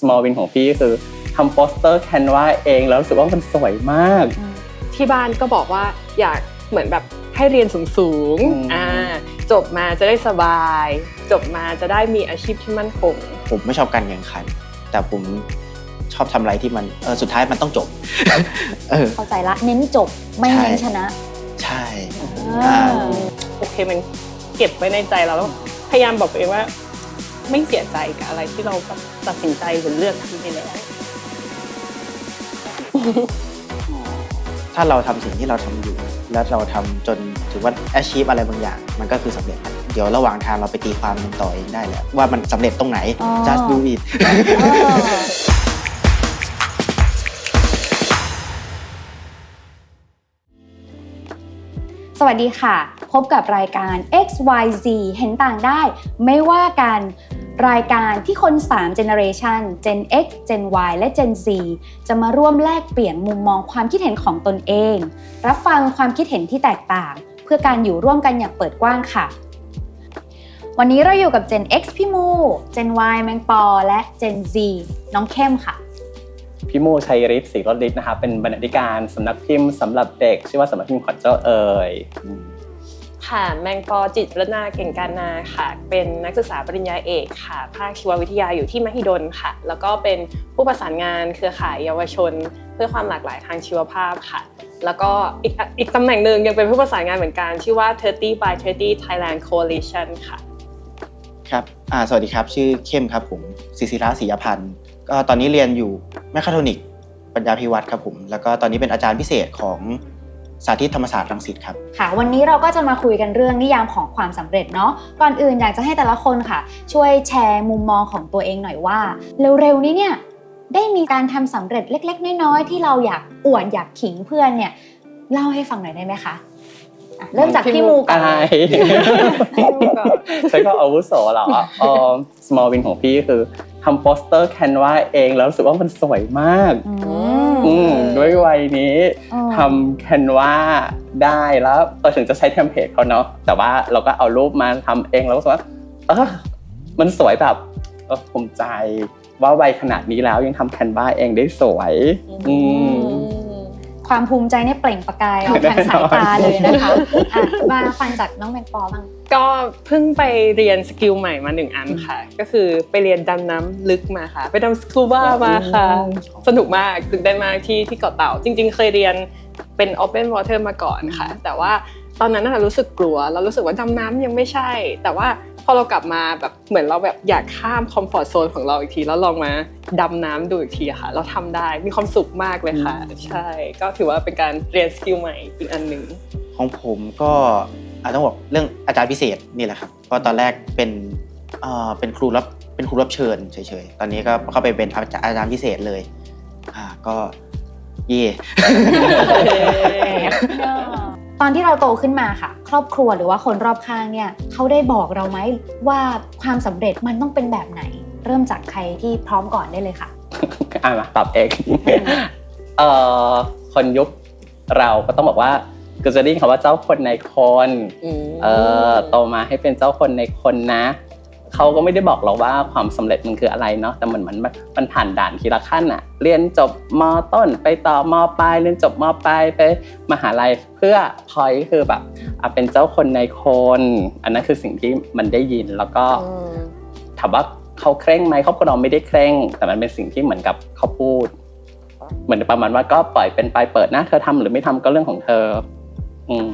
small win ของพี่คือทำโปสเตอร์แคนวาเองแล้วรู้สึกว่ามันสวยมาก ที่บ้านก็บอกว่าอยากเหมือนแบบให้เรียนสูงอืมๆอ่าจบมาจะได้สบาย จบมาจะได้มีอาชีพที่มั่นคง ผมไม่ชอบการแข่งขัน แต่ผมชอบทำอะไรที่มันเออสุดท้ายมันต้องจบเออเข้าใจละเน้นจบไม่ใช่เน้นชนะ ใช่อ่าโอเคมันเก็บไว้ในใจเราแล้วพยายามบอกตัวเองว่า ไม่เสียใจกับอะไรที่เราแบบตัดสินใจหรือเลือกทำไปแล้ว ถ้าเราทำสิ่งที่เราทำอยู่ แล้วเราทำจนถือว่า achieve อะไรบางอย่าง มันก็คือสำเร็จเดี๋ยวระหว่างทางเราไปตีความมันต่อเองได้แหละว่ามันสำเร็จตรงไหน อ๋อ just do it เออสวัสดีค่ะ พบกับรายการ XYZ เห็นต่างได้ ไม่ว่ากันรายการที่คน 3 Generation Gen X Gen Y และ Gen Z จะมาร่วมแลกเปลี่ยนมุมมองความคิดเห็นของตนเอง รับฟังความคิดเห็นที่แตกต่าง เพื่อการอยู่ร่วมกันอย่างเปิดกว้างค่ะ วันนี้เราอยู่กับ Gen X พี่มู Gen Y แมงปอ และ Gen Z น้องเข้มค่ะ พี่โมชัยฤทธิ์ศรีรจน์ฤทธิ์นะครับเป็นบรรณาธิการสำนักพิมพ์สำหรับเด็ก ชื่อว่าสำนักพิมพ์ขวัญเจ้าเอ๋ย ค่ะ แมงปอจิตรนาเก่งการนาค่ะ เป็นนักศึกษาปริญญาเอกค่ะ ภาคชีววิทยาอยู่ที่มหิดลค่ะ แล้วก็เป็นผู้ประสานงานเครือข่ายเยาวชน เพื่อความหลากหลายทางชีวภาพค่ะ แล้วก็อีกอีกตำแหน่งหนึ่งยังเป็นผู้ประสานงานเหมือนกัน ชื่อว่า 30 by 30 Thailand Coalition ค่ะ ครับอ่าสวัสดีครับ ชื่อเข้มครับผมศิศิระศรียพันธ์ก็ตอนนี้เรียนอยู่แมคคาโทนิกปัญญาพิวัตรครับผม แล้วก็ตอนนี้เป็นอาจารย์พิเศษของ สาธิตธรรมศาสตร์รังสิตครับ ค่ะ วันนี้เราก็จะมาคุยกันเรื่องนิยามของความสำเร็จเนาะ ก่อนอื่นอยากจะให้แต่ละคนค่ะ ช่วยแชร์มุมมองของตัวเองหน่อยว่า เร็วๆนี้เนี่ยได้มีการทำสำเร็จเล็ก ๆ น้อยๆที่เราอยากอวดอยากขิงเพื่อนเนี่ยเล่าให้ฟังหน่อยได้ไหมคะอะเริ่มจากพี่มูก่อนอายใช้ก็อาวุโสเหรอเออ small win ของพี่คือ ทำโปสเตอร์แคนวาเองแล้วรู้สึกว่ามันสวยมากอือืมมด้วยวัยนี้อืมทำแคนวาได้แล้วเออถึงจะใช้เทมเพลตเขาเนาะแต่ว่าเราก็เอารูปมาทำเองแล้วรู้สึกว่าเออมันสวยแบบเออภูมิใจว่าวัยขนาดนี้แล้วยังทำแคนวาเองได้สวย อืม ความภูมิใจเนี่ยเปล่งประกายออกทางสายตาเลยนะคะอะมาฟังจากน้องแมงปอบ้างก็เพิ่งไปเรียนสกิลใหม่มาหนึ่งอันค่ะ ก็คือไปเรียนดำน้ำลึกมาค่ะ ไปทำสกูบ้ามาค่ะ สนุกมากตื่นเต้นมากที่ที่เกาะเต่า จริง ๆ เคยเรียนเป็น Open Water มาก่อนค่ะ แต่ว่าตอนนั้นน่ะรู้สึกกลัว เรารู้สึกว่าดำน้ำยังไม่ใช่ แต่ว่า พอเรากลับมาแบบเหมือนเราแบบอยากข้ามคอมฟอร์ z โซนของเราอีกทีแล้วลองมาดำน้ำดูอีกทีอะค่ะ เราทำได้มีความสุขมากเลยค่ะ ใช่ก็ถือว่าเป็นการเรียนสกิลใหม่อีกอันหนึ่งของผมก็อาจต้องบอกเรื่องอาจารย์พิเศษนี่แหละครับเพราะตอนแรกเป็นเอ่อเป็นครูรับเป็นครูรับเชิญเฉยๆ ตอนนี้ก็เข้าไปเป็นอาจารย์อาจารย์พิเศษเลยอ่าก็เย่ ตอนที่เราโตขึ้นมาค่ะ ครอบครัวหรือว่าคนรอบข้างเนี่ยเขาได้บอกเราไหมว่าความสำเร็จมันต้องเป็นแบบไหน เริ่มจากใครที่พร้อมก่อนได้เลยค่ะอะมาตอบเองเอ่อคนยุคเราก็ต้องบอกว่าก็จะได้ยินคำว่าเจ้าคนในคนเออโตมาให้เป็นเจ้าคนในคนนะ เขาก็ไม่ได้บอกเราว่าความสำเร็จมันคืออะไรเนาะแต่เหมือนมันมันผ่านด่านทีละขั้นอะเรียนจบมต้นไปต่อมปลายเรียนจบมปลายไปมหาลัยเพื่อพอยคือแบบอะเป็นเจ้าคนในคน อันนั้นคือสิ่งที่มันได้ยินแล้วก็ถามว่าเขาเคร่งไหมครอบครัวเราไม่ได้เคร่ง แต่มันเป็นสิ่งที่เหมือนกับเขาพูด เหมือนประมาณว่าก็ปล่อยเป็นไปเปิดหน้าเธอทำหรือไม่ทำก็เรื่องของเธอ อืม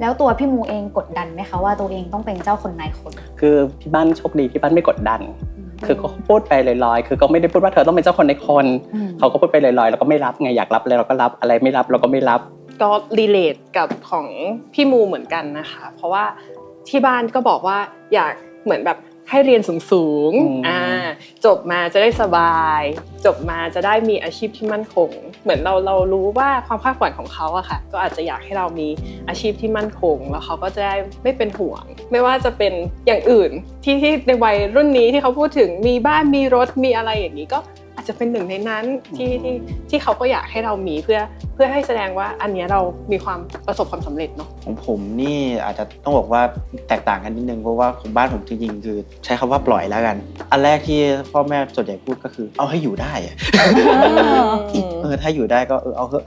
แล้วตัวพี่มูเองกดดันไหมคะว่าตัวเองต้องเป็นเจ้าคนนายคน คือพี่บ้านโชคดีพี่บ้านไม่กดดัน คือเขาพูดไปลอยๆ คือก็ไม่ได้พูดว่าเธอต้องเป็นเจ้าคนในคนอืมเขาก็พูดไปลอยๆแล้วก็ไม่รับไงอยากรับอะไรเราก็รับอะไรไม่รับเราก็ไม่รับ ก็รีเลทกับของพี่มูเหมือนกันนะคะ เพราะว่าที่บ้านก็บอกว่าอยากเหมือนแบบ ให้เรียนสูงอืมๆอ่าจบมาจะได้สบาย จบมาจะได้มีอาชีพที่มั่นคง เหมือนเราเรารู้ว่าความคาดหวังของเขาอะค่ะ ก็อาจจะอยากให้เรามีอาชีพที่มั่นคง แล้วเขาก็จะได้ไม่เป็นห่วง ไม่ว่าจะเป็นอย่างอื่นที่ที่ในวัยรุ่นนี้ที่เขาพูดถึงมีบ้านมีรถมีอะไรอย่างนี้ก็ อาจจะเป็นหนึ่งในนั้นที่ที่ที่เขาก็อยากให้เรามีเพื่อเพื่อให้แสดงว่าอันเนี้ยเรามีความประสบความสำเร็จเนาะของผมนี่อาจจะต้องบอกว่าแตกต่างกันนิดนึงเพราะว่าของบ้านผมจริงๆคือใช้คำว่าปล่อยแล้วกัน อันแรกที่พ่อแม่ส่วนใหญ่พูดก็คือ เอาให้อยู่ได้อะเออถ้าอยู่ได้ก็เออเอาเถอะ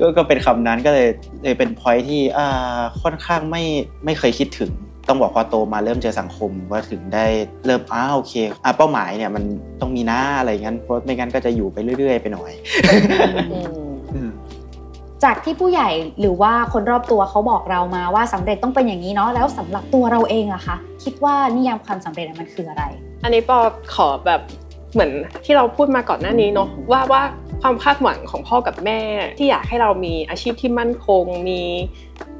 ก็ก็เป็นคำนั้นก็เลยเลยเป็นพอยที่อ่าค่อนข้างไม่ไม่เคยคิดถึง ต้องบอกพอโตมาเริ่มเจอสังคมว่าถึงได้เริ่มอ้าโอเคอ่าเป้าหมายเนี่ยมันต้องมีหน้าอะไรอย่างนั้นเพราะไม่งั้นก็จะอยู่ไปเรื่อยๆ ไปหน่อยอืมจากที่ผู้ใหญ่หรือว่าคนรอบตัวเขาบอกเรามาว่าสำเร็จต้องเป็นอย่างนี้เนาะแล้วสำหรับตัวเราเองล่ะคะ คิดว่านิยามความสำเร็จอะมันคืออะไร อันนี้ปอขอแบบเหมือนที่เราพูดมาก่อนหน้านี้เนาะว่าว่าความคาดหวังของพ่อกับแม่ ที่อยากให้เรามีอาชีพที่มั่นคง มี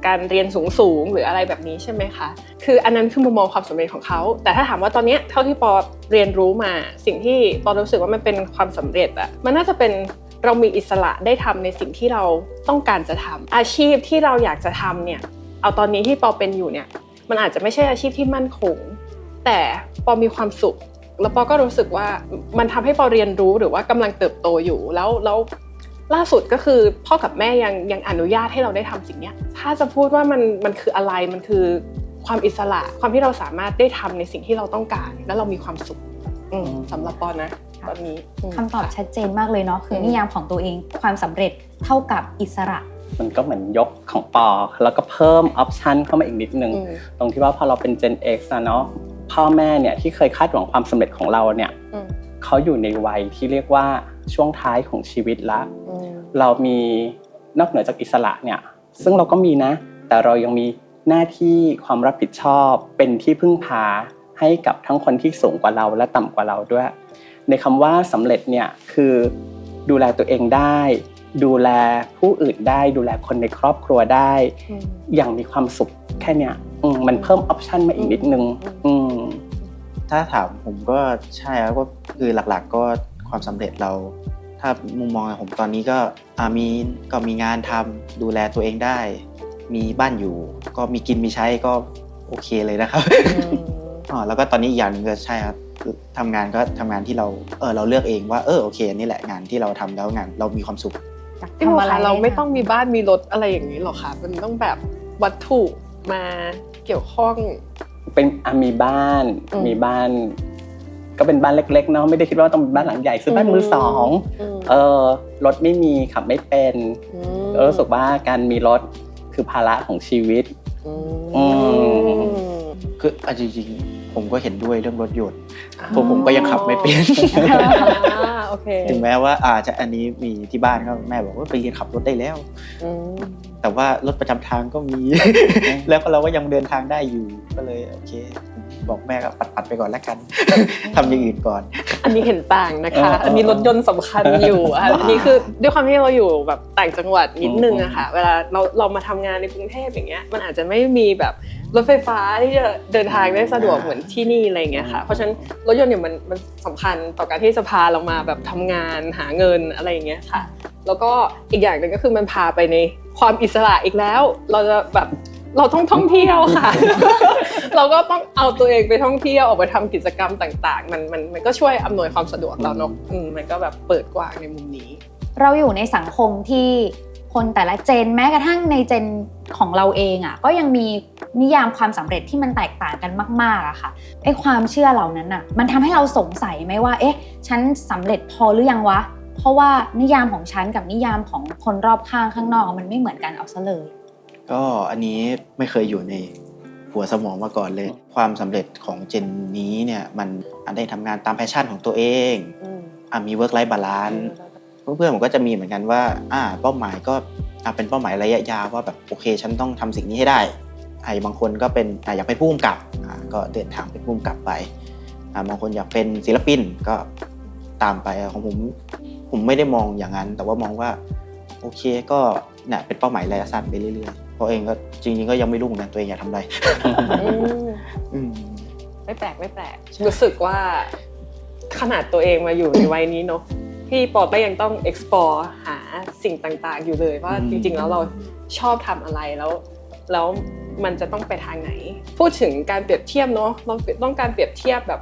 การเรียนสูงสูงๆหรืออะไรแบบนี้ใช่ไหมคะ คืออันนั้นคือมุมมองความสำเร็จของเขา แต่ถ้าถามว่าตอนนี้เท่าที่ปอเรียนรู้มา สิ่งที่ปอรู้สึกว่ามันเป็นความสำเร็จอะมันน่าจะเป็นเรามีอิสระได้ทำในสิ่งที่เราต้องการจะทำอาชีพที่เราอยากจะทำเนี่ย เอาตอนนี้ที่ปอเป็นอยู่เนี่ย มันอาจจะไม่ใช่อาชีพที่มั่นคง แต่ปอมีความสุขแล้วปอก็รู้สึกว่ามันทำให้ปอเรียนรู้หรือว่ากำลังเติบโตอยู่แล้วแล้ว ล่าสุดก็คือพ่อกับแม่ยังยังอนุญาตให้เราได้ทำสิ่งเนี้ยถ้าจะพูดว่ามันมันคืออะไรมันคือความอิสระความที่เราสามารถได้ทำในสิ่งที่เราต้องการ แล้วเรามีความสุขอืมสำหรับปอนะตอนนี้มคำตอบชัดเจนมากเลยเนาะคือมนิยามของตัวเองความสำเร็จเท่ากับอิสระ มันก็เหมือนยกของปอ แล้วก็เพิ่มออปชันเข้ามาอีกนิดนึงอืมตรงที่ว่าพอเราเป็น Gen X นะเนาะพ่อแม่เนี่ยที่เคยคาดหวังความสำเร็จของเราเนี่ยอืมเขาอยู่ในวัยที่เรียกว่า ช่วงท้ายของชีวิตละอืมเรามีนอกเหนือจากอิสระเนี่ย ซึ่งเราก็มีนะ แต่เรายังมีหน้าที่ความรับผิดชอบเป็นที่พึ่งพาให้กับทั้งคนที่สูงกว่าเราและต่ำกว่าเราด้วย ในคำว่าสำเร็จเนี่ยคือดูแลตัวเองได้ ดูแลผู้อื่นได้ ดูแลคนในครอบครัวได้อืมอย่างมีความสุขแค่เนี้ยอืมมันเพิ่มออปชันมาอีกนิดนึงอือืมถ้าถามผมก็ใช่ครับก็คือหลักๆก็ ความสำเร็จเรา ถ้ามุมมองของผมตอนนี้ก็อ่ามีก็มีงานทำดูแลตัวเองได้ มีบ้านอยู่ ก็มีกินมีใช้ก็โอเคเลยนะครับอ๋อแล้วก็ตอนนี้อีกอย่างหนึงก็ใช่ครับคือทำงานก็ทำงานที่เราเออเราเลือกเองว่าเออโอเคนี่แหละงานที่เราทำแล้วงานเรามีความสุขพี่โมทำอะไรคะเราไม่ได้ต้องมีบ้านมีรถอะไรอย่างนี้หรอกค่ะมันต้องแบบวัตถุมาเกี่ยวข้องเป็นอะมีบ้านอืมมีบ้าน ก็เป็นบ้านเล็กๆเนาะไม่ได้คิดว่าต้องเป็นบ้านหลังใหญ่ซื้อบ้านมือสองมเออรถไม่มีขับไม่เป็นมก็รู้สึกว่าการมีรถคือภาระของชีวิตอือืมคืออะจริงๆผมก็เห็นด้วยเรื่องรถยนต์ผมผมก็ยังขับไม่เป็นอ่าโอเคถึงแม้ว่าอาจจะอันนี้มีที่บ้านก็แม่บอกว่าไปเรียนขับรถได้แล้วอืมแต่ว่ารถประจำทางก็มี แล้วก็เราก็ยังเดินทางได้อยู่ก็เลยโอเค บอกแม่ก็ปัดๆไปก่อนแล้วกันทำอย่างอื่นก่อน อันนี้เห็นต่างนะคะเออเอออันนี้รถยนต์สำคัญอยู่อะอันนี้คือด้วยความที่เราอยู่แบบต่างจังหวัดนิดนึงอะค่ะ เวลาเราเรามาทำงานในกรุงเทพอย่างเงี้ย มันอาจจะไม่มีแบบรถไฟฟ้าที่จะเดินทางได้สะดวกเหมือนที่นี่อะไรอย่างเงี้ยค่ะ เพราะฉะนั้นรถยนต์เนี่ยมันมันสำคัญต่อการที่จะพาเรามาแบบทำงานหาเงินอะไรอย่างเงี้ยค่ะ แล้วก็อีกอย่างหนึ่งก็คือมันพาไปในความอิสระอีกแล้ว เราจะแบบ เราต้องท่องเที่ยวค่ะ เราก็ต้องเอาตัวเองไปท่องเที่ยวออกไปทำกิจกรรมต่าง ๆ มันมันมันก็ช่วยอำนวยความสะดวกเราเนอะมันก็แบบเปิดกว้างในมุมนี้ เราอยู่ในสังคมที่คนแต่ละเจนแม้กระทั่งในเจนของเราเองอะก็ยังมีนิยามความสำเร็จที่มันแตกต่างกันมากๆอะค่ะไอความเชื่อเหล่านั้นอะมันทำให้เราสงสัยไหมว่า เอ๊ะ ฉันสำเร็จพอหรือยังวะ เพราะว่านิยามของฉันกับนิยามของคนรอบข้างข้างนอกมันไม่เหมือนกันเอาซะเลย ก็อันนี้ไม่เคยอยู่ในหัวสมองมาก่อนเลย ความสำเร็จของเจนนี้เนี่ยมันอันได้ทำงานตามแพชชั่นของตัวเองอืมอะมี work life balance เพื่อนๆผมก็จะมีเหมือนกันว่าอ่าเป้าหมายก็อะเป็นเป้าหมายระยะยาวว่าแบบโอเค ฉันต้องทำสิ่งนี้ให้ได้ไอ้บางคนก็เป็นอะอยากเป็นผู้กำกับอ่าก็เดินทางเป็นผู้กำกับไปอ่าบางคนอยากเป็นศิลปินก็ตามไปอะของผมผมไม่ได้มองอย่างนั้น แต่ว่ามองว่าโอเคก็เนี่ยเป็นเป้าหมายระยะสั้นไปเรื่อยๆ เพราะเองก็จริง ๆ ก็ยังไม่รู้เหมือนกันตัวเองอยากทำอะไรอืมอืม ไม่แปลกไม่แปลกรู้สึกว่าขนาดตัวเองมาอยู่ในวัยนี้เนอะพี่ปอก็ยังต้อง explore หาสิ่งต่างๆ อยู่เลยว่าอืมจริงๆแล้วเราชอบทำอะไรแล้ว แล้วมันจะต้องไปทางไหน พูดถึงการเปรียบเทียบเนาะเราต้องการเปรียบเทียบแบบ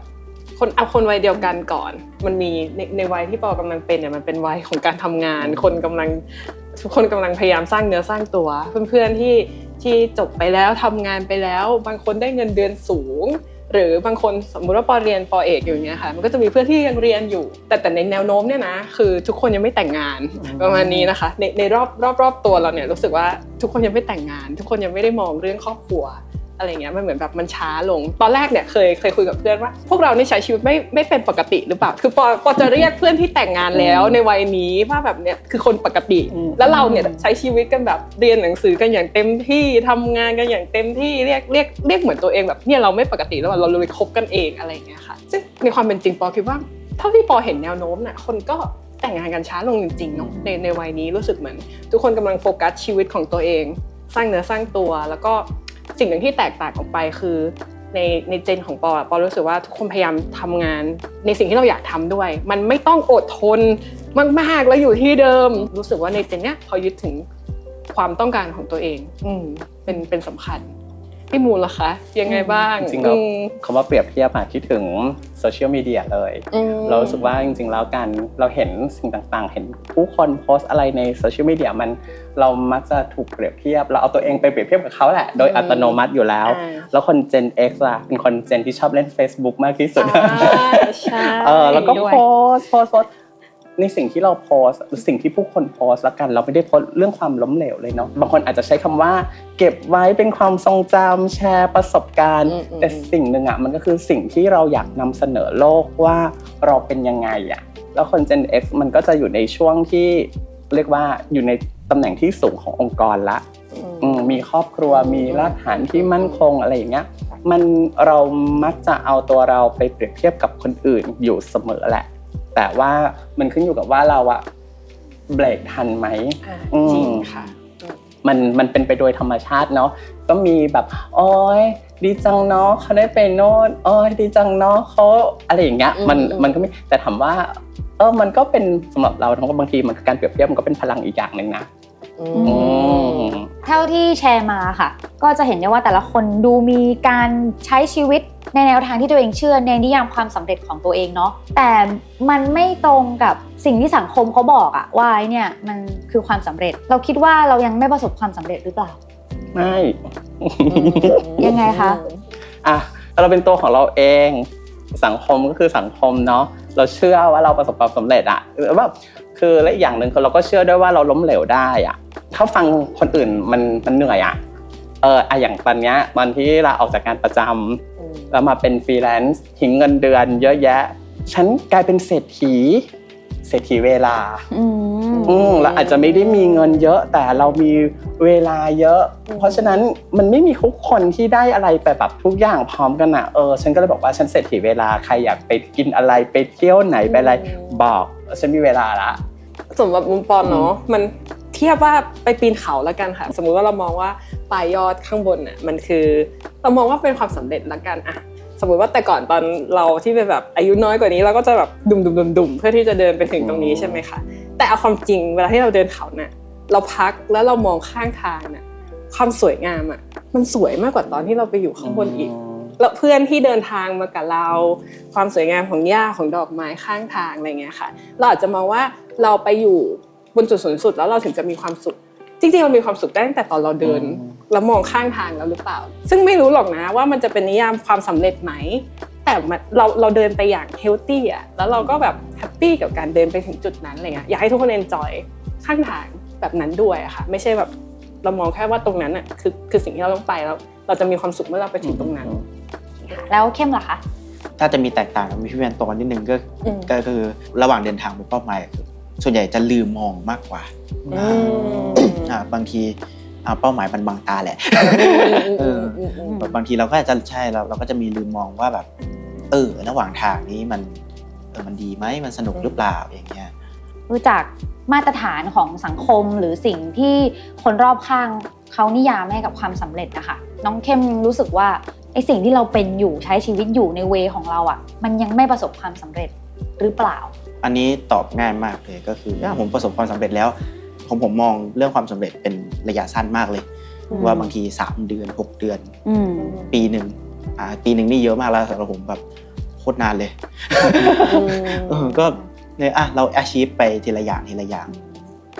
คนเอาคนวัยเดียวกันก่อน มันมีในในวัยที่ปอกำลังเป็นเนี่ยมันเป็นวัยของการทำงาน คนกำลัง ทุกคนกำลังพยายามสร้างเนื้อสร้างตัว เพื่อนๆที่ที่จบไปแล้วทำงานไปแล้ว บางคนได้เงินเดือนสูง หรือบางคนสมมุติว่าปอเรียนปอเอกอยู่อย่างเงี้ยค่ะ มันก็จะมีเพื่อนที่ยังเรียนอยู่ แต่แต่ในแนวโน้มเนี่ยนะคือทุกคนยังไม่แต่งงานประมาณนี้นะคะ ในในรอบรอบรอบตัวเราเนี่ยรู้สึกว่าทุกคนยังไม่แต่งงาน ทุกคนยังไม่ได้มองเรื่องครอบครัว อะไรเงี้ยมันเหมือนแบบมันช้าลง ตอนแรกเนี่ยเคยเคยคุยกับเพื่อนว่า พวกเรานี่ใช้ชีวิตไม่ไม่เป็นปกติหรือเปล่า คือปอปอจะเรียกเพื่อนที่แต่งงานแล้วในวัยนี้ว่าแบบเนี่ยคือคนปกติอืมแล้วเราเนี่ยใช้ชีวิตกันแบบเรียนหนังสือกันอย่างเต็มที่ทำงานกันอย่างเต็มที่เรียกเรียกเรียกเหมือนตัวเองแบบเนี่ยเราไม่ปกติแล้วเราเลยคบกันเองอะไรอย่างเงี้ยค่ะซึ่งในความเป็นจริงปอคิดว่าเท่าที่ปอเห็นแนวโน้มน่ะคนก็แต่งงานกันช้าลงจริงๆเนาะในในวัยนี้รู้สึกเหมือน ทุกคนกำลังโฟกัสชีวิตของตัวเอง สร้างเนื้อสร้างตัวแล้วก็ สิ่งหนึ่งที่แตกต่างออกไปคือในในเจนของปอปอรู้สึกว่าทุกคนพยายามทำงาน ในสิ่งที่เราอยากทำด้วย มันไม่ต้องอดทนมากๆแล้วอยู่ที่เดิม รู้สึกว่าในเจนเนี้ยเขายึดถึงความต้องการของตัวเอง อืมเป็นเป็นสำคัญ พี่มูลล่ะคะ ยังไงบ้างจริงๆแล้วอืมคำว่าเปรียบเทียบอะคิดถึงโซเชียลมีเดียเลยอืมเรารู้สึกว่าจริง ๆ แล้วการเราเห็นสิ่งต่างๆ เห็นผู้คนโพสต์อะไรในโซเชียลมีเดียมันเรามักจะถูกเปรียบเทียบ เราเอาตัวเองไปเปรียบเทียบกับเขาแหละ โดยอัตโนมัติอยู่แล้วอ่าแล้วคน Gen X อะเป็นคน Gen ที่ชอบเล่น Facebook มากที่สุดอ่าใช่เออแล้วก็ด้วยโพสต์โพสต์โพสต์ ในสิ่งที่เราโพสต์หรือสิ่งที่ผู้คนโพสต์ละกัน เราไม่ได้โพสต์เรื่องความล้มเหลวเลยเนาะบางคนอาจจะใช้คำว่า เก็บไว้เป็นความทรงจำแชร์ประสบการณ์อืมอืมแต่สิ่งหนึ่งอะมันก็คือสิ่งที่เราอยากนำเสนอโลกว่าเราเป็นยังไงอะแล้วคน Gen X มันก็จะอยู่ในช่วงที่เรียกว่าอยู่ในตำแหน่งที่สูงขององค์กรละอืมมีครอบครัวมีรากฐานที่มั่นคงอะไรอย่างเงี้ยมันเรามักจะเอาตัวเราไปเปรียบเทียบกับคนอื่นอยู่เสมอแหละ แต่ว่ามันขึ้นอยู่กับว่าเราอะเบรกทันไหมอ่าอืมจริงค่ะมันมันเป็นไปโดยธรรมชาติเนาะก็มีแบบโอ้ยดีจังเนาะเขาได้ไปโน่นโอ้ยดีจังเนาะเขาอะไรอย่างเงี้ยอืมมันอืมมันก็ไม่แต่ถามว่าเออมันก็เป็นสำหรับเราทั้งบางทีมันคือการเปรียบเทียบมันก็เป็นพลังอีกอย่างหนึ่งนะ อือืมมเท่าที่แชร์มาค่ะ ก็จะเห็นได้ว่าแต่ละคนดูมีการใช้ชีวิตในแนวทางที่ตัวเองเชื่อในนิยามความสำเร็จของตัวเองเนาะแต่มันไม่ตรงกับสิ่งที่สังคมเขาบอกอะว่าไอ้เนี่ยมันคือความสำเร็จ เราคิดว่าเรายังไม่ประสบความสำเร็จหรือเปล่า ไม่ ยังไงคะ อะเราเป็นตัวของเราเอง สังคมก็คือสังคมเนาะเราเชื่อว่าเราประสบความสำเร็จอะหรือว่าคือและอีกอย่างหนึ่งคือเราก็เชื่อด้วยว่าเราล้มเหลวได้อะ ถ้าฟังคนอื่นมันมันเหนื่อยอะเอออะอย่างตอนเนี้ยตอนที่เราออกจากงานประจำแล้วมาเป็นฟรีแลนซ์ทิ้งเงินเดือน เยอะแยะ ฉันกลายเป็นเศรษฐี เศรษฐีเวลาอืมอืมเราอาจจะไม่ได้มีเงินเยอะ แต่เรามีเวลาเยอะอืมเพราะฉะนั้นมันไม่มีทุกคนที่ได้อะไรไปแบบทุกอย่างพร้อมกันอะเออ ฉันก็เลยบอกว่าฉันเสร็จถีเวลาใครอยากไปกินอะไรไปเที่ยวไหนไปอะไรบอกฉันมีเวลาละสมมติมุมปอนเนาะมัน เทียบว่าไปปีนเขาแล้วกันค่ะ สมมุติว่าเรามองว่าปลายยอดข้างบนน่ะมันคือเรามองว่าเป็นความสำเร็จละกันอะสมมติว่าแต่ก่อนตอนเราที่เป็นแบบอายุน้อยกว่านี้เราก็จะแบบดุมดุมดุมดุมเพื่อที่จะเดินไปถึงตรงนี้ใช่ไหมคะแต่เอาความจริงเวลาที่เราเดินเขาเนี่ยเราพักแล้วเรามองข้างทางน่ะความสวยงามอะมันสวยมากกว่าตอนที่เราไปอยู่ข้างบนอีกแล้วเพื่อนที่เดินทางมากับเรา ความสวยงามของหญ้าของดอกไม้ข้างทางอะไรเงี้ยค่ะ เราอาจจะมองว่าเราไปอยู่ บนจุดสูงสุดแล้วเราถึงจะมีความสุข จริงๆเรามีความสุขได้ตั้งแต่ตอนเราเดินอืมแล้วมองข้างทางแล้วหรือเปล่า ซึ่งไม่รู้หรอกนะว่ามันจะเป็นนิยามความสำเร็จไหม แต่มันเราเราเดินไปอย่างเฮลตี้อะแล้วเราก็แบบแฮปปี้กับการเดินไปถึงจุดนั้นอะไรเงี้ยอยากให้ทุกคนเอนจอยข้างทางแบบนั้นด้วยอะค่ะ ไม่ใช่แบบเรามองแค่ว่าตรงนั้นอะคือคือสิ่งที่เราต้องไปแล้ว เราจะมีความสุขเมื่อเราไปถึงตรงนั้น แล้วเข้มล่ะคะถ้าจะมีแตกต่างกับพี่แมนตรงกันนิดนึงก็อืมก็คือระหว่างเดินทางไปเป้าหมาย ส่วนใหญ่จะลืมมองมากกว่าอืมอ่าบางทีอ่าเป้าหมายมันบังตาแหละเออแบบบางทีเราก็อาจจะใช่เราเราก็จะมีลืมมองว่าแบบเออระหว่างทางนี้มันเออมันดีไหมมันสนุกหรือเปล่าอย่างเงี้ยรู้จักมาตรฐานของสังคมหรือสิ่งที่คนรอบข้างเขานิยามให้กับความสำเร็จนะคะน้องเข้มรู้สึกว่าไอสิ่งที่เราเป็นอยู่ใช้ชีวิตอยู่ในเวของเราอะ่ะ มันยังไม่ประสบความสำเร็จหรือเปล่า อันนี้ตอบง่ายมากเลยก็คือถ้าผมประสบความสำเร็จแล้ว ผมผมมองเรื่องความสำเร็จเป็นระยะสั้นมากเลยอืมว่าบางที 3 เดือน 6 เดือน อืม ปีหนึ่งอ่าปีหนึ่งนี่เยอะมากแล้วสำหรับผมแบบโหคตรนานเลย เออก็เลยอะเรา achieve ไปทีละอย่างทีละอย่าง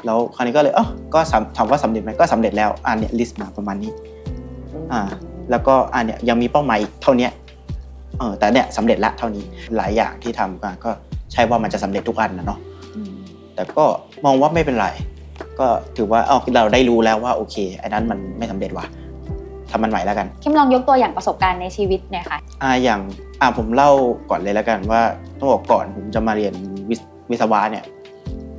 แล้วคราวนี้ก็เลยเออก็สำถามว่าสำเร็จไหมก็สำเร็จแล้วอ่าเนี่ย list มาประมาณนี้ อ่า แล้วก็อ่าเนี่ยยังมีเป้าหมายอีกเท่าเนี้ยเออแต่เนี่ยสำเร็จละเท่านี้หลายอย่างที่ทำก็ก็ ใช่ว่ามันจะสำเร็จทุกอันนะเนาะแต่ก็มองว่าไม่เป็นไร ก็ถือว่าเออเราได้รู้แล้วว่าโอเคไอ้นั้นมันไม่สำเร็จว่ะทำมันใหม่แล้วกันเข้มลองยกตัวอย่างประสบการณ์ในชีวิตหน่อยค่ะอ่าอย่างอ่าผมเล่าก่อนเลยแล้วกันว่าต้องบอกก่อนผมจะมาเรียนวิศวิศวะเนี่ย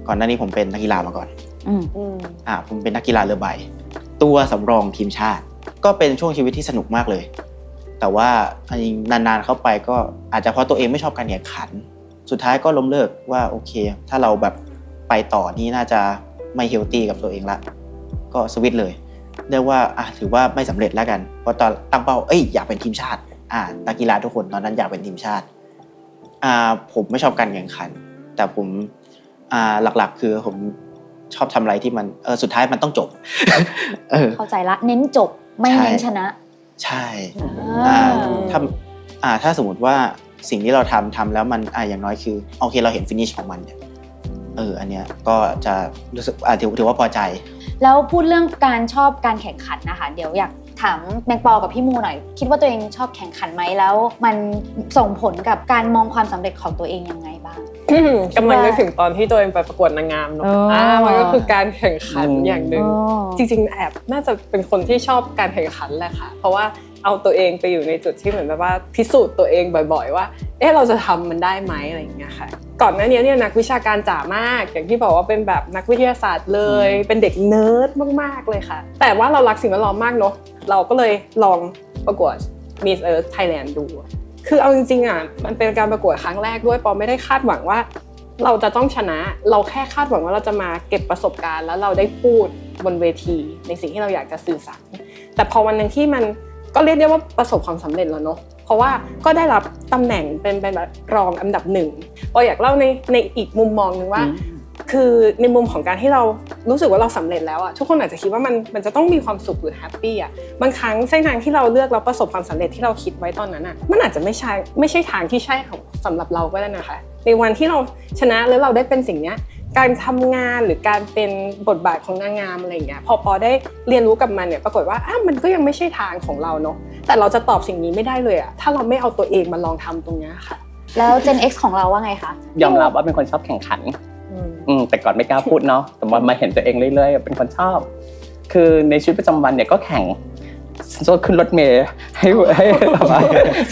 ก่อนหน้านี้ผมเป็นนักกีฬามาก่อนอืมอ่าผมเป็นนักกีฬาเรือใบ ตัวสำรองทีมชาติ ก็เป็นช่วงชีวิตที่สนุกมากเลย แต่ว่าอันนี้นานๆเข้าไปก็อาจจะเพราะตัวเองไม่ชอบการแข่งขัน สุดท้ายก็ล้มเลิกว่าโอเค ถ้าเราแบบไปต่อนี่น่าจะไม่เฮลตี้กับตัวเองละก็สวิตช์เลยเรียกว่าอะถือว่าไม่สำเร็จแล้วกัน เพราะตอนตั้งเป้าเอ้ยอยากเป็นทีมชาติอ่านักกีฬาทุกคนตอนนั้นอยากเป็นทีมชาติอ่าผมไม่ชอบการแข่งขัน แต่ผมอ่าหลักๆ คือผมชอบทำอะไรที่มันเออสุดท้ายมันต้องจบเออเข้าใจละเน้นจบไม่ใช่เน้นชนะ ใช่อ่าอ่าถ้าอ่าถ้าสมมติว่า สิ่งที่เราทำทำแล้วมันอ่าอย่างน้อยคือโอเคเราเห็นฟินิชของมันเนี่ยเอออันเนี้ยก็จะรู้สึกอ่าถือถือว่าพอใจ แล้วพูดเรื่องการชอบการแข่งขันนะคะ เดี๋ยวอยากถามแมงปอกับพี่มูหน่อย คิดว่าตัวเองชอบแข่งขันไหมแล้ว มันส่งผลกับการมองความสำเร็จของตัวเองยังไงบ้างกำลังนึกถึงตอนที่ตัวเองไปประกวดนางงามเนอะเอออ่อ่ามันก็คือการแข่งขันอืมอย่างหนึ่งจริงๆแอบน่าจะเป็นคนที่ชอบการแข่งขันแหละค่ะ เพราะว่า เอาตัวเองไปอยู่ในจุดที่เหมือนแบบว่าพิสูจน์ตัวเองบ่อยๆ ว่า เอ๊ะเราจะทำมันได้ไหมอะไรอย่างเงี้ยค่ะ ก่อนหน้านี้เนี่ยนักวิชาการจ๋ามาก อย่างที่บอกว่าเป็นแบบนักวิทยาศาสตร์เลย เป็นเด็กเนิร์ดมากๆเลยค่ะ แต่ว่าเรารักสิ่งแวดล้อมมากเนอะเราก็เลยลองประกวด Miss Earth Thailand ดู คือเอาจริงๆอะ มันเป็นการประกวดครั้งแรกด้วย ปอไม่ได้คาดหวังว่า เราจะต้องชนะ เราแค่คาดหวังว่าเราจะมาเก็บประสบการณ์ แล้วเราได้พูดบนเวที ในสิ่งที่เราอยากจะสื่อสาร แต่พอวันหนึ่งที่มัน ก็เรียกได้ว่าประสบความสำเร็จแล้วเนาะเพราะว่าก็ได้รับตำแหน่งเป็นเป็นแบบรองอันดับหนึ่งปออยากเล่าในในอีกมุมมองหนึ่งว่า คือในมุมของการที่เรารู้สึกว่าเราสำเร็จแล้วอะทุกคนอาจจะคิดว่ามันมันจะต้องมีความสุขหรือแฮปปี้อะบางครั้งเส้นทางที่เราเลือกเราประสบความสำเร็จที่เราคิดไว้ตอนนั้นอะมันอาจจะไม่ใช่ไม่ใช่ทางที่ใช่ของสำหรับเราก็ได้นะคะ ในวันที่เราชนะแล้วเราได้เป็นสิ่งเนี้ย การทำงานหรือการเป็นบทบาทของนางงามอะไรอย่างเงี้ยพอปอได้เรียนรู้กับมันเนี่ยปรากฏว่าอ้าวมันก็ยังไม่ใช่ทางของเราเนาะแต่เราจะตอบสิ่งนี้ไม่ได้เลยอะถ้าเราไม่เอาตัวเองมาลองทำตรงเนี้ยค่ะ แล้ว Gen X ของเราว่าไงคะยอมรับว่าเป็นคนชอบแข่งขันอืมอืมแต่ก่อนไม่กล้าพูดเนาะแต่ว่ามาเห็นตัวเองเรื่อยๆเป็นคนชอบ คือในชีวิตประจำวันเนี่ยก็แข่ง ฉันต้องขึ้นรถเมล์ให้ให้แบบว่า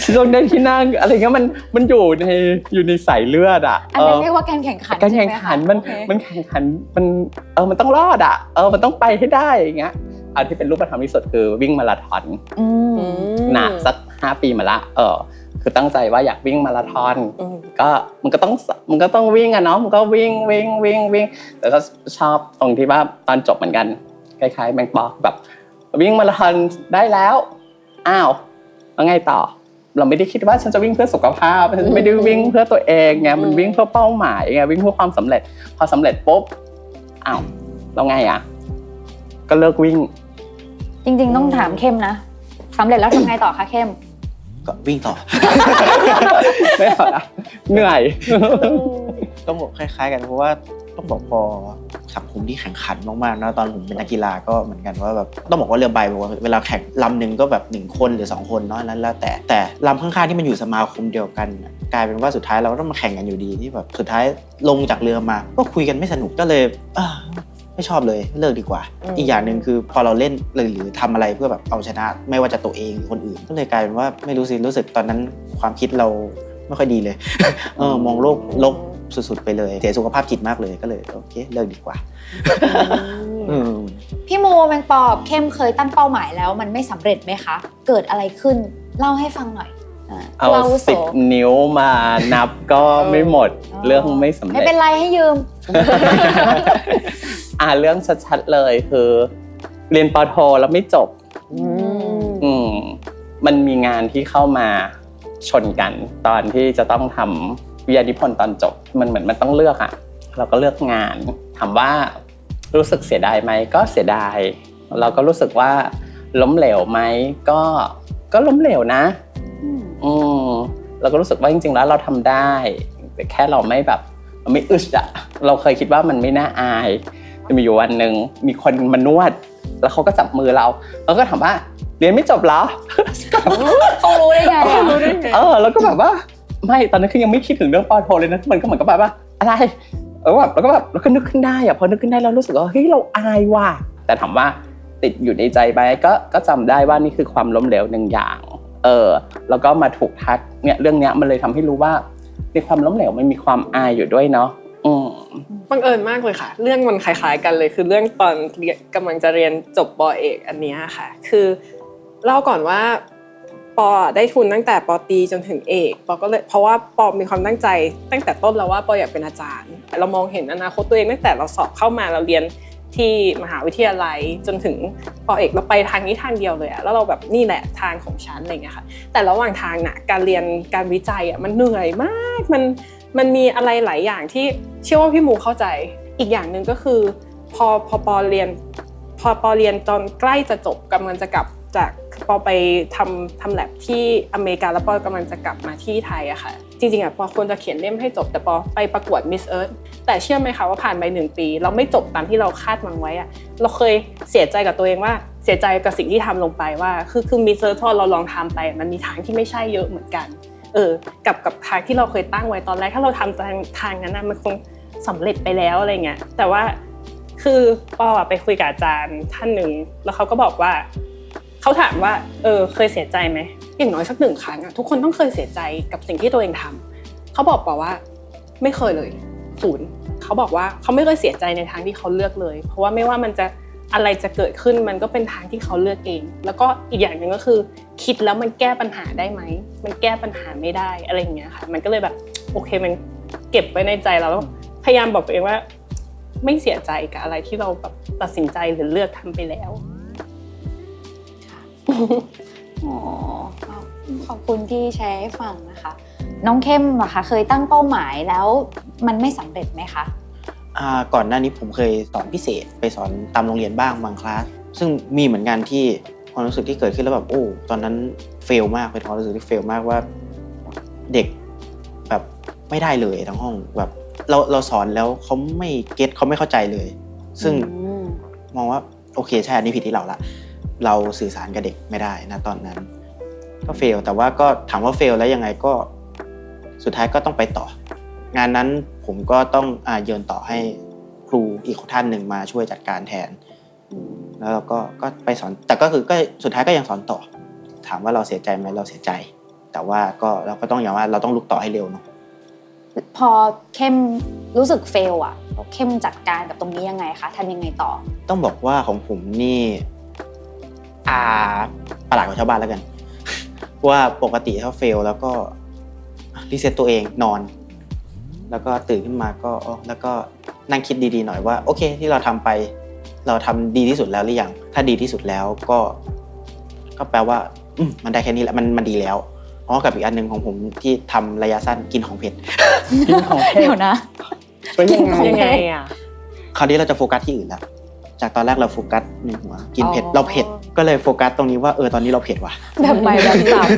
ฉันต้องได้ที่นั่งอะไรเงี้ยมันมันอยู่ในอยู่ในสายเลือดอะอันนั้นเรียกว่าการแข่งขันการแข่งขันใช่ไหมันโอเคมันแข่งขันมันเออมันต้องรอดอะเออมันต้องไปให้ได้อย่างเงี้ยอันที่เป็นรูปธรรมที่สุดคือวิ่งมาราธอนอืมหนักสักห้าปีมาละเออคือตั้งใจว่าอยากวิ่งมาราธอนอืมก็มันก็ต้องมันก็ต้องวิ่งอะเนาะมันก็วิ่งวิ่งวิ่งวิ่งแต่ก็ชอบตรงที่ว่าตอนจบเหมือนกันคล้ายๆแมงปอกแบบ วิ่งมาราธอนได้แล้ว อ้าวแล้วไงต่อ เราไม่ได้คิดว่าฉันจะวิ่งเพื่อสุขภาพฉันไม่ได้วิ่งเพื่อตัวเองไงมันวิ่งเพื่อเป้าหมายไงวิ่งเพื่อความสำเร็จ พอสำเร็จปุ๊บอ้าวแล้วไงอะ ก็เลิกวิ่ง จริง ๆ ต้องถามเข้มนะสำเร็จแล้วทำไงต่อคะเข้มก็วิ่งต่อไม่เอาละเหนื่อยก็บอกคล้ายๆกันเพราะว่า ต้องบอกพอสังคมที่แข่งขันมากๆนะตอนผมเป็นนักกีฬาก็เหมือนกันว่าแบบต้องบอกว่าเรือใบบอกว่าเวลาแข่งลำหนึ่งก็แบบหนึ่งคนหรือสองคนเนาะนั้นแล้วแต่แต่ลำข้างๆที่มันอยู่สมาคมเดียวกันน่ะกลายเป็นว่าสุดท้ายเราก็ต้องมาแข่งกันอยู่ดีที่แบบสุดท้ายลงจากเรือมา ก็คุยกันไม่สนุกก็เลยเอ้อไม่ชอบเลยเลิกดีกว่าอืมอีกอย่างหนึ่งคือพอเราเล่นหรือหรือทำอะไรเพื่อแบบเอาชนะ ไม่ว่าจะตัวเองหรือคนอื่น ก็เลยกลายเป็นว่าไม่รู้สิรู้สึกตอนนั้นความคิดเราไม่ค่อยดีเลยเออมองโลกโลก สุดๆไปเลยเสียสุขภาพจิตมากเลยก็เลยโอเคเลิกดีกว่าเออพี่โมแมงปอบเข้มเคยตั้งเป้าหมายแล้ว มันไม่สำเร็จไหมคะ เกิดอะไรขึ้นเล่าให้ฟังหน่อยอ่าเอาผู้วุโสสิบนิ้วมานับก็ไม่หมดอ๋อเรื่องไม่สำไม่เร็จเป็นไรให้ยืม อ่าเรื่องชัดๆเลยคือ เรียนปอโทแล้วไม่จบอืมมันมีงานที่เข้ามาชนกัน ตอนที่จะต้องทำ วิทยานิพนธ์ตอนจบมันเหมือนมันต้องเลือกอะเราก็เลือกงานถามว่ารู้สึกเสียดายไหมก็เสียดาย เราก็รู้สึกว่าล้มเหลวไหมก็ก็ล้มเหลวนะอืมอืมเราก็รู้สึกว่าจริง ๆ แล้วเราทำได้ แต่แค่เราไม่แบบเราไม่อึดอะเราเคยคิดว่ามันไม่น่าอายแต่มีอยู่วันหนึ่งมีคนมานวด แล้วเขาก็จับมือเราแล้วก็ถามว่าเรียนไม่จบเหรอเขารู้ได้ไงอะรู้ได้ไงเออแล้วก็แบบว่า ไม่ตอนนั้นคือยังไม่คิดถึงเรื่องปอโทเลยนะมันก็เหมือนกับแบบว่าอะไรเออแบบแล้วก็แบบแล้วก็นึกขึ้นได้อะพอนึกขึ้นได้เรารู้สึกว่าเฮ้ยเราอายว่ะแต่ถามว่าติดอยู่ในใจไหมก็ก็จำได้ว่านี่คือความล้มเหลวหนึ่งอย่าง เออ แล้วก็มาถูกทักเนี่ยเรื่องเนี้ยมันเลยทำให้รู้ว่าในความล้มเหลวมันมีความอายอยู่ด้วยเนาะอืมบังเอิญมากเลยค่ะ เรื่องมันคล้ายๆกันเลย คือเรื่องตอนเรียนกำลังจะเรียนจบปอเอกอันนี้ค่ะ คือเล่าก่อนว่า ปอได้ทุนตั้งแต่ปอตีจนถึงเอกปอก็เลยเพราะว่าปอมีความตั้งใจ ตั้งแต่ต้นแล้วว่าปออยากเป็นอาจารย์ เรามองเห็นอนาคตตัวเองตั้งแต่เราสอบเข้ามาเราเรียนที่มหาวิทยาลัยจนถึงปอเอกเราไปทางนี้ทางเดียวเลยอะแล้วเราแบบนี่แหละทางของฉันอะไรเงี้ยค่ะแต่ระหว่างทางน่ะการเรียนการวิจัยอะมันเหนื่อยมากมันมันมีอะไรหลายอย่างที่เชื่อว่าพี่หมูเข้าใจ อีกอย่างหนึ่งก็คือ พอพอปอเรียน พอปอเรียนตอนใกล้จะจบกำลังจะกลับจาก ปอไปทำทำแลบที่อเมริกาแล้วปอกำลังจะกลับมาที่ไทยอะค่ะ จริงๆอะปอควรจะเขียนเล่มให้จบแต่ปอไปประกวดมิสเอิร์ธแต่เชื่อไหมคะว่าผ่านไปหนึ่งปี เราไม่จบตามที่เราคาดหวังไว้อะเราเคยเสียใจกับตัวเองว่าเสียใจกับสิ่งที่ทำลงไปว่า คือคือมิสเอิร์ธพอเราลองทำไป มันมีทางที่ไม่ใช่เยอะเหมือนกันเออกับกับทางที่เราเคยตั้งไว้ตอนแรกถ้าเราทำทางทางนั้นนะมันคงสำเร็จไปแล้วอะไรเงี้ยแต่ว่าคือปอไปคุยกับอาจารย์ท่านหนึ่งแล้วเขาก็บอกว่า เขาถามว่าเออเคยเสียใจไหมอย่างน้อยสักหนึ่งครั้งอะทุกคนต้องเคยเสียใจกับสิ่งที่ตัวเองทำเขาบอกปอว่า ไม่เคยเลยศูนย์เขาบอกว่าเขาไม่เคยเสียใจในทางที่เขาเลือกเลย เพราะว่าไม่ว่ามันจะอะไรจะเกิดขึ้นมันก็เป็นทางที่เขาเลือกเอง แล้วก็อีกอย่างหนึ่งก็คือ คิดแล้วมันแก้ปัญหาได้ไหมมันแก้ปัญหาไม่ได้อะไรอย่างเงี้ยค่ะ มันก็เลยแบบโอเคมันเก็บไว้ในใจเราแล้วพยายามบอกตัวเองว่า ไม่เสียใจกับอะไรที่เราแบบตัดสินใจหรือเลือกทำไปแล้ว อ๋อขอบคุณที่แชร์ให้ฟังนะคะ น้องเข้มเหรอคะ เคยตั้งเป้าหมายแล้วมันไม่สำเร็จไหมคะ อ่าก่อนหน้านี้ผมเคยสอนพิเศษ ไปสอนตามโรงเรียนบ้างบางคลาสซึ่งมีเหมือนกันที่ความรู้สึกที่เกิดขึ้นแล้วแบบโอ้ตอนนั้นเฟลมากเป็นความรู้สึกที่เฟลมากว่าเด็กแบบไม่ได้เลยทั้งห้องแบบเราเราสอนแล้วเขาไม่เก็ตเขาไม่เข้าใจเลย ซึ่งอืม มองว่าโอเคใช่อันนี้ผิดที่เราละ เราสื่อสารกับเด็กไม่ได้นะตอนนั้น ก็เฟลแต่ว่าก็ถามว่าเฟลแล้วยังไงก็สุดท้ายก็ต้องไปต่อ งานนั้นผมก็ต้องอ่าโยนต่อให้ครูอีกท่านหนึ่งมาช่วยจัดการแทน แล้วเราก็ก็ไปสอนแต่ก็คือก็สุดท้ายก็ยังสอนต่อ ถามว่าเราเสียใจไหมเราเสียใจ แต่ว่าก็เราก็ต้องอย่างว่าเราต้องลุกต่อให้เร็วเนาะพอเข้มรู้สึกเฟลอะเข้มจัดการกับตรงนี้ยังไงคะทำยังไงต่อ ต้องบอกว่าของผมนี่ อ่าประหลาดกว่าชาวบ้านแล้วกัน ว่าปกติถ้าเฟลแล้วก็รีเซ็ตตัวเองนอน แล้วก็ตื่นขึ้นมาก็อ๋อแล้วก็นั่งคิดดีๆหน่อยว่าโอเค ที่เราทำไป เราทำดีที่สุดแล้วหรือยังถ้าดีที่สุดแล้วก็ ก็แปลว่า อืมมันได้แค่นี้แหละมันมันดีแล้วอ๋อกับอีกอันหนึ่งของผมที่ทำระยะสั้นกินของเผ็ดกินของเทเดี๋พยวนะเป็นยังไงยังไงอะคราวนี้เราจะโฟกัสที่อื่นแล้วจากตอนแรกเราโฟกัสในหัวกินเผ็ดอ๋อเราเผ็ด ก็เลยโฟกัสตรงนี้ว่าเออตอนนี้เราเผ็ดว่ะ แบบใหม่แบบสับ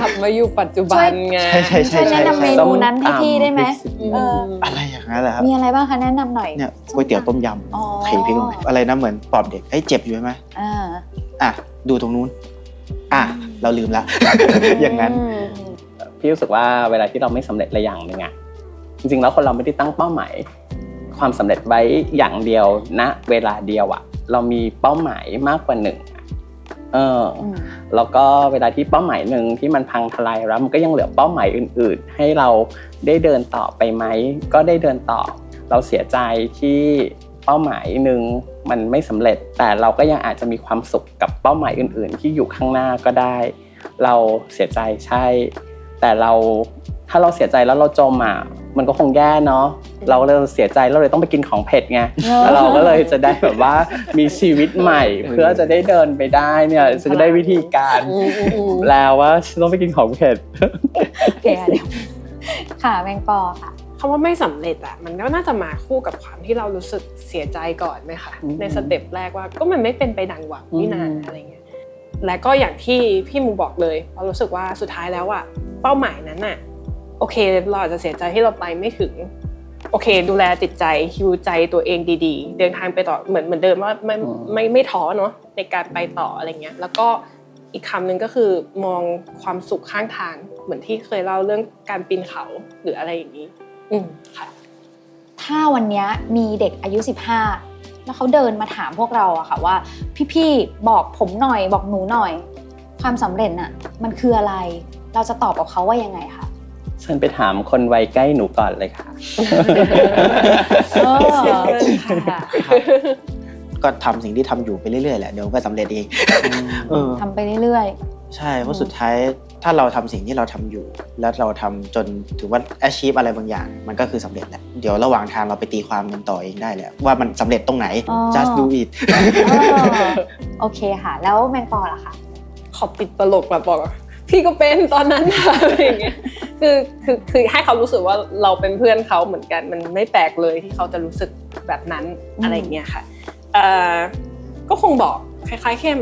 กลับมาอยู่ปัจจุบันไงใช่ใช่ใช่ช่วยแนะนำเมนูนั้นให้พี่ได้ไหมเอออะไรอย่างนั้นแหละครับมีอะไรบ้างคะแนะนำหน่อย เนี่ยก๋วยเตี๋ยวต้มยอ๋อำไข่พริกลงไปอะไรนะเหมือนปลอบเด็กเอ้ยเจ็บอยู่ไหมอ่าอะดูตรงนู้น อะเราลืมละ อย่างนั้น ม พี่รู้สึกว่าเวลาที่เราไม่สำเร็จอะไรอย่างหนึ่งอะจริงๆแล้วคนเราไม่ได้ตั้งเป้าหมายความสำเร็จไว้อย่างเดียวณเวลาเดียวอะ เรามีเป้าหมายมากกว่าหนึ่งอะเอออืมแล้วก็เวลาที่เป้าหมายหนึ่งที่มันพังทลายแล้วมันก็ยังเหลือเป้าหมายอื่น ๆ ให้เราได้เดินต่อไปไหมก็ได้เดินต่อ เราเสียใจที่เป้าหมายหนึ่งมันไม่สำเร็จ แต่เราก็ยังอาจจะมีความสุขกับเป้าหมายอื่น ๆ ที่อยู่ข้างหน้าก็ได้ เราเสียใจใช่ แต่เราถ้าเราเสียใจแล้วเราจมอะ มันก็คงแย่เนาะเราเลยเสียใจเราเลยต้องไปกินของเผ็ดไงแล้วเราก็เลยจะได้แบบว่ามีชีวิตใหม่ เพื่อจะได้เดินไปได้เนี่ยจะได้วิธีการแล้วว่าฉันต้องไปกินของเผ็ดโอเคค่ะเดี๋ยวค่ะแมงปอค่ะคำว่าไม่สำเร็จอะมันก็น่าจะมาคู่กับความที่เรารู้สึกเสียใจก่อนไหมคะอืมในสเต็ปแรกว่าก็มันไม่เป็นไปดังหวังนี่นาอืมอะไรเงี้ยและก็อย่างที่พี่มูบอกเลยเรารู้สึกว่าสุดท้ายแล้วอะเป้าหมายนั้นอะ โอเคเราอาจจะเสียใจที่เราไปไม่ถึง โอเค ดูแลจิตใจฮิวใจตัวเองดีๆ เดินทางไปต่อเหมือนเหมือนเดิมว่าไม่อืมไม่ไม่ท้อเนาะในการไปต่ออะไรเงี้ยแล้วก็อีกคำหนึ่งก็คือมองความสุขข้างทางเหมือนที่เคยเล่าเรื่องการปีนเขาหรืออะไรอย่างนี้ อืมค่ะ ถ้าวันเนี้ยมีเด็กอายุ 15 แล้วเขาเดินมาถามพวกเราอะค่ะว่า พี่ๆบอกผมหน่อย บอกหนูหน่อย ความสำเร็จน่ะ มันคืออะไร เราจะตอบกับเขาว่ายังไงคะ ฉันไปถามคนวัยใกล้หนูก่อนเลยค่ะเออเชิญค่ะค่ะ ก็ทำสิ่งที่ทำอยู่ไปเรื่อยๆแหละเดี๋ยวก็สำเร็จเองเออทำไปเรื่อย ใช่เพราะสุดท้ายถ้าเราทำสิ่งที่เราทำอยู่ แล้วเราทำจนถือว่า achieve อะไรบางอย่าง มันก็คือสำเร็จแหละเดี๋ยวระหว่างทางเราไปตีความกันต่อเองได้แหละว่ามันสำเร็จตรงไหน อ๋อ just do it ๆเออโอเคค่ะ แล้วแมงปอล่ะคะ ขอบติดตลกแบบบอกว่า พี่ก็เป็นตอนนั้นนะอะไรอย่างเงี้ยคือคือคือให้เขารู้สึกว่าเราเป็นเพื่อนเขาเหมือนกันมันไม่แปลกเลยที่เขาจะรู้สึกแบบนั้นอืมอะไรอย่างเงี้ยค่ะเอ่อก็คงบอกคล้ายๆเข้ม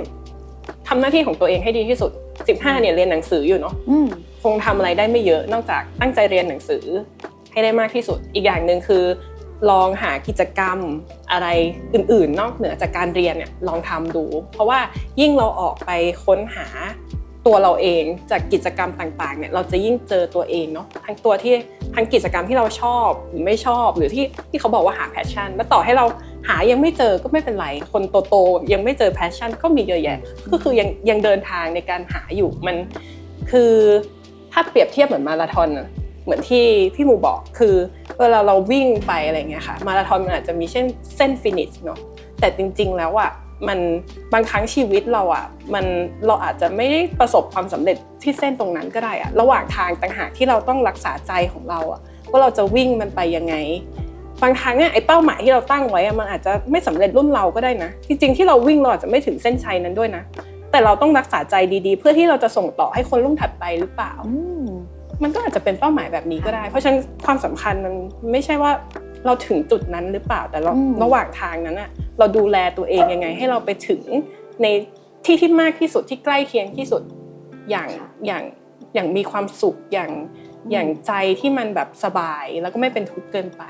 ทำหน้าที่ของตัวเองให้ดีที่สุด 15เนี่ยเรียนหนังสืออยู่เนาะอืมคงทำอะไรได้ไม่เยอะนอกจากตั้งใจเรียนหนังสือให้ได้มากที่สุด อีกอย่างหนึ่งคือ ลองหากิจกรรมอะไรอื่น ๆ นอกเหนือจากการเรียนเนี่ยลองทำดู เพราะว่ายิ่งเราออกไปค้นหา ตัวเราเองจากกิจกรรมต่างๆเนี่ยเราจะยิ่งเจอตัวเองเนาะทั้งตัวที่ทั้งกิจกรรมที่เราชอบหรือไม่ชอบหรือที่ที่เขาบอกว่าหาแพชชั่น แล้วต่อให้เราหายังไม่เจอก็ไม่เป็นไร คนโตๆยังไม่เจอแพชชั่นก็มีเยอะแยะก็คือยังยังเดินทางในการหาอยู่มันคือถ้าเปรียบเทียบเหมือนมาราธอนเหมือนที่พี่หมูบอกคือเวลาเราวิ่งไปอะไรเงี้ยค่ะมาราธอนมันอาจจะมีเช่นเส้นฟินิชเนาะแต่จริง ๆ แล้วอะ มันบางครั้งชีวิตเราอะมันเราอาจจะไม่ได้ประสบความสำเร็จที่เส้นตรงนั้นก็ได้อะระหว่างทางต่างหากที่เราต้องรักษาใจของเราอะว่าเราจะวิ่งมันไปยังไง บางครั้งเนี่ยไอ้เป้าหมายที่เราตั้งไว้อะมันอาจจะไม่สำเร็จรุ่นเราก็ได้นะจริงๆที่เราวิ่งเราอาจจะไม่ถึงเส้นชัยนั้นด้วยนะ แต่เราต้องรักษาใจดีๆ เพื่อที่เราจะส่งต่อให้คนรุ่นถัดไปหรือเปล่าอืมมันก็อาจจะเป็นเป้าหมายแบบนี้ก็ได้ เพราะฉะนั้นความสำคัญมันไม่ใช่ว่า เราถึงจุดนั้นหรือเปล่าแต่เราอืมระหว่างทางนั้นอะเราดูแลตัวเองยังไง ให้เราไปถึงในที่ที่มากที่สุดที่ใกล้เคียงที่สุดอย่างอย่างอย่างมีความสุขอย่างอย่างใจที่มันแบบสบายแล้วก็ไม่เป็นทุกข์เกินไป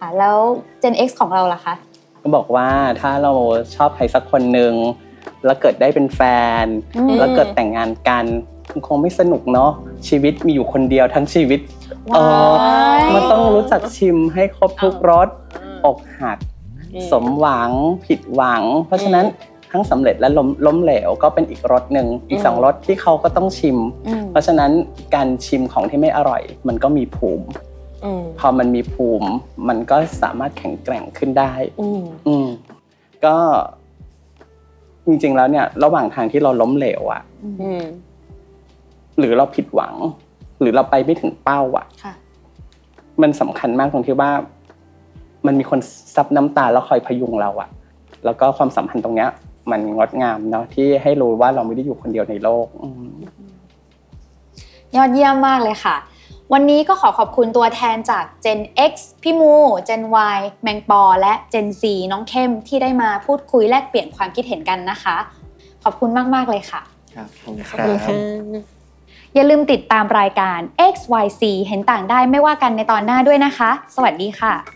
ค่ะแล้ว Gen X ของเราล่ะคะก็บอกว่าถ้าเราชอบใครสักคนหนึ่งแล้วเกิดได้เป็นแฟนอืมแล้วเกิดแต่งงานกัน มันคงไม่สนุกเนาะชีวิตมีอยู่คนเดียวทั้งชีวิตเออว้ายมันต้องรู้จักชิมให้ครบทุกรสอกหักอืมสมหวังผิดหวัง เพราะฉะนั้นทั้งสำเร็จและล้มล้มเหลวก็เป็นอีกรสหนึ่งอีกสองรสที่เขาก็ต้องชิมอืมเพราะฉะนั้นการชิมของที่ไม่อร่อย มันก็มีภูมิอืมพอมันมีภูมิ มันก็สามารถแข็งแกร่งขึ้นได้อืมอืมก็จริงๆแล้วเนี่ย ระหว่างทางที่เราล้มเหลวอะอืม หรือเราผิดหวัง หรือเราไปไม่ถึงเป้าอะค่ะมันสำคัญมากตรงที่ว่า มันมีคนซับน้ำตาแล้วคอยพยุงเราอะแล้วก็ความสัมพันธ์ตรงเนี้ย มันงดงามเนาะที่ให้รู้ว่าเราไม่ได้อยู่คนเดียวในโลกอืมยอดเยี่ยมมากเลยค่ะ วันนี้ก็ขอขอบคุณตัวแทนจาก Gen X พี่มู Gen Y แมงปอ และ Gen Z น้องเข้มที่ได้มาพูดคุยแลกเปลี่ยนความคิดเห็นกันนะคะ ขอบคุณมาก ๆ เลยค่ะ ครับขอบคุณคขอบรัคุณค่ะบ อย่าลืมติดตามรายการ XYC เห็นต่างได้ไม่ว่ากันในตอนหน้าด้วยนะคะ สวัสดีค่ะ